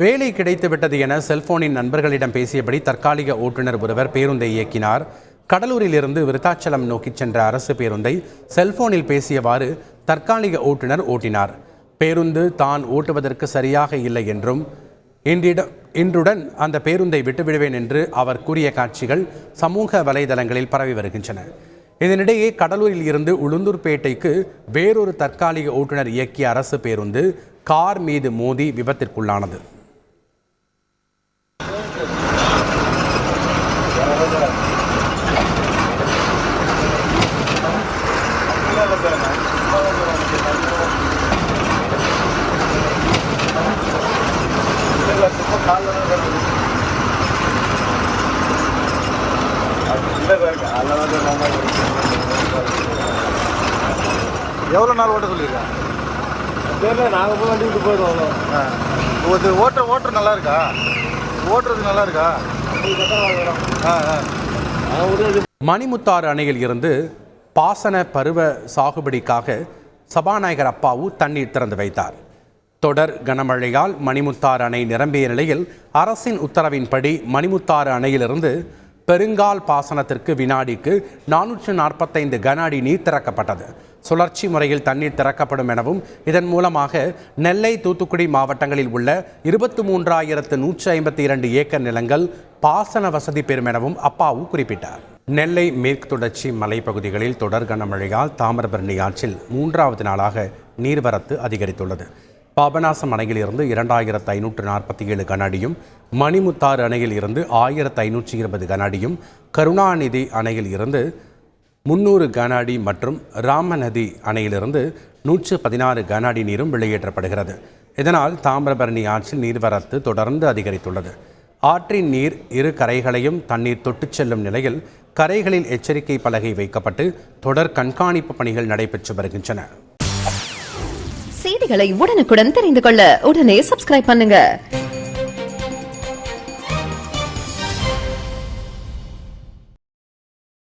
வேலை கிடைத்துவிட்டது என செல்போனின் நண்பர்களிடம் பேசியபடி தற்காலிக ஓட்டுநர் ஒருவர் பேருந்தை இயக்கினார். கடலூரிலிருந்து விருத்தாச்சலம் நோக்கிச் சென்ற அரசு பேருந்தை செல்போனில் பேசியவாறு தற்காலிக ஓட்டுநர் ஓட்டினார். பேருந்து தான் ஓட்டுவதற்கு சரியாக இல்லை என்றும் இன்றிடம் இன்றுடன் அந்த பேருந்தை விட்டுவிடுவேன் என்று அவர் கூறிய காட்சிகள் சமூக வலைதளங்களில் பரவி வருகின்றன. இதனிடையே கடலூரில் இருந்து உளுந்தூர்பேட்டைக்கு வேறொரு தற்காலிக ஓட்டுநர் இயக்கிய அரசு பேருந்து கார் மீது மோதி விபத்திற்குள்ளானது. எவ்வளோ நாள் ஓட்ட சொல்லியிருக்காங்க தெரியல நாங்கள் போய் வண்டி விட்டு போயிடுவோம் இது ஓட்டுற ஓட்டுற நல்லா இருக்கா ஓட்டுறது நல்லா இருக்கா ஆ ஆ. மணிமுத்தாறு அணையில் இருந்து பாசன பருவ சாகுபடிக்காக சபாநாயகர் அப்பாவு தண்ணீர் திறந்து வைத்தார். தொடர் கனமழையால் மணிமுத்தாறு அணை நிரம்பிய நிலையில் அரசின் உத்தரவின்படி மணிமுத்தாறு அணையிலிருந்து பெருங்கால் பாசனத்திற்கு வினாடிக்கு நானூற்று நாற்பத்தைந்து கன அடி நீர் திறக்கப்பட்டது. சுழற்சி முறையில் தண்ணீர் திறக்கப்படும் எனவும் இதன் மூலமாக நெல்லை தூத்துக்குடி மாவட்டங்களில் உள்ள இருபத்தி மூன்றாயிரத்து நூற்றி ஐம்பத்தி இரண்டு ஏக்கர் நிலங்கள் பாசன வசதி பெறும் எனவும் அப்பாவு குறிப்பிட்டார். நெல்லை மேற்கு தொடர்ச்சி மலைப்பகுதிகளில் தொடர் கனமழையால் தாமிரபரணி ஆற்றில் மூன்றாவது நாளாக நீர்வரத்து அதிகரித்துள்ளது. பாபநாசம் அணையில் இருந்து இரண்டாயிரத்து ஐநூற்று நாற்பத்தி ஏழு கனஅடியும் மணிமுத்தாறு அணையில் இருந்து ஆயிரத்து ஐநூற்றி இருபது கனஅடியும் கருணாநிதி அணையில் இருந்து முன்னூறு கனஅடி மற்றும் ராமநதி அணையிலிருந்து நூற்று பதினாறு கனஅடி நீரும் வெளியேற்றப்படுகிறது. இதனால் தாமிரபரணி ஆற்றில் நீர்வரத்து தொடர்ந்து அதிகரித்துள்ளது. ஆற்றின் நீர் இரு கரைகளையும் தண்ணீர் தொட்டுச் செல்லும் நிலையில் கரைகளில் எச்சரிக்கை பலகை வைக்கப்பட்டு தொடர் கண்காணிப்பு பணிகள் நடைபெற்று வருகின்றன. செய்திகளை உடனுக்குடன் தெரிந்து கொள்ள உடனே சப்ஸ்கிரைப் பண்ணுங்க.